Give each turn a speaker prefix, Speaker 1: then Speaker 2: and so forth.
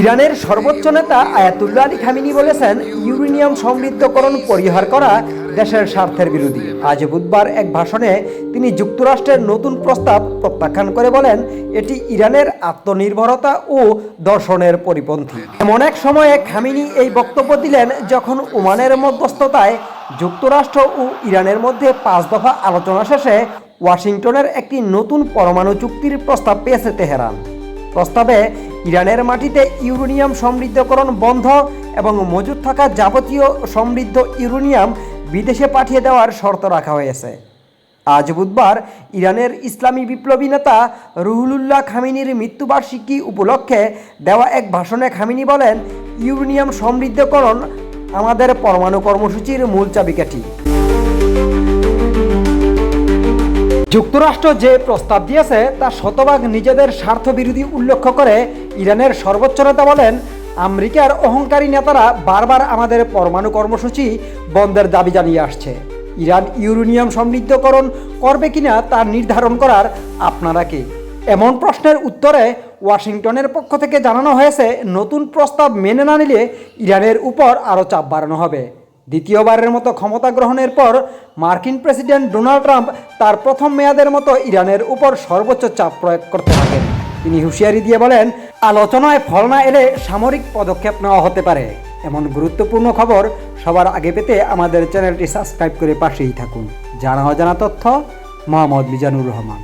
Speaker 1: ইরানের সর্বোচ্চ নেতা আয়াতুল্লাহ আলী খামিনি বলেছেন, ইউরেনিয়াম সমৃদ্ধকরণ পরিহার করা দেশের স্বার্থের বিরোধী। আজ বুধবার এক ভাষণে তিনি যুক্তরাষ্ট্রের নতুন প্রস্তাব প্রত্যাখ্যান করে বলেন, এটি ইরানের আত্মনির্ভরতা ও দর্শনের পরিপন্থী। এমন এক সময়ে খামিনি এই বক্তব্য দিলেন, যখন ওমানের মধ্যস্থতায় যুক্তরাষ্ট্র ও ইরানের মধ্যে পাঁচ দফা আলোচনা শেষে ওয়াশিংটনের একটি নতুন পরমাণু চুক্তির প্রস্তাব পেয়েছে তেহরান। প্রস্তাবে ইরানের মাটিতে ইউরেনিয়াম সমৃদ্ধকরণ বন্ধ এবং মজুদ থাকা যাবতীয় সমৃদ্ধ ইউরেনিয়াম বিদেশে পাঠিয়ে দেওয়ার শর্ত রাখা হয়েছে। আজ বুধবার ইরানের ইসলামী বিপ্লবী নেতা রুহুলুল্লাহ খামিনির মৃত্যুবার্ষিকী উপলক্ষে দেওয়া এক ভাষণে খামিনি বলেন, ইউরেনিয়াম সমৃদ্ধকরণ আমাদের পরমাণু কর্মসূচির মূল চাবিকাঠি। যুক্তরাষ্ট্র যে প্রস্তাব দিয়েছে, তা শতভাগ নিজেদের স্বার্থ বিরোধী উল্লেখ করে ইরানের সর্বোচ্চ নেতা বলেন, আমেরিকার অহংকারী নেতারা বারবার আমাদের পরমাণু কর্মসূচি বন্ধের দাবি জানিয়ে আসছে। ইরান ইউরেনিয়াম সমৃদ্ধকরণ করবে কিনা তা নির্ধারণ করার আপনারা কি? এমন প্রশ্নের উত্তরে ওয়াশিংটনের পক্ষ থেকে জানানো হয়েছে, নতুন প্রস্তাব মেনে না নিলে ইরানের উপর আরও চাপ বাড়ানো হবে। দ্বিতীয়বারের মতো ক্ষমতা গ্রহণের পর মার্কিন প্রেসিডেন্ট ডোনাল্ড ট্রাম্প তার প্রথম মেয়াদের মতো ইরানের উপর সর্বোচ্চ চাপ প্রয়োগ করতে থাকেন। তিনি হুঁশিয়ারি দিয়ে বলেন, আলোচনায় ফল না এলে সামরিক পদক্ষেপ নেওয়া হতে পারে। এমন গুরুত্বপূর্ণ খবর সবার আগে পেতে আমাদের চ্যানেলটি সাবস্ক্রাইব করে পাশেই থাকুন। জানা অজানা তথ্য, মোহাম্মদ মিজানুর রহমান।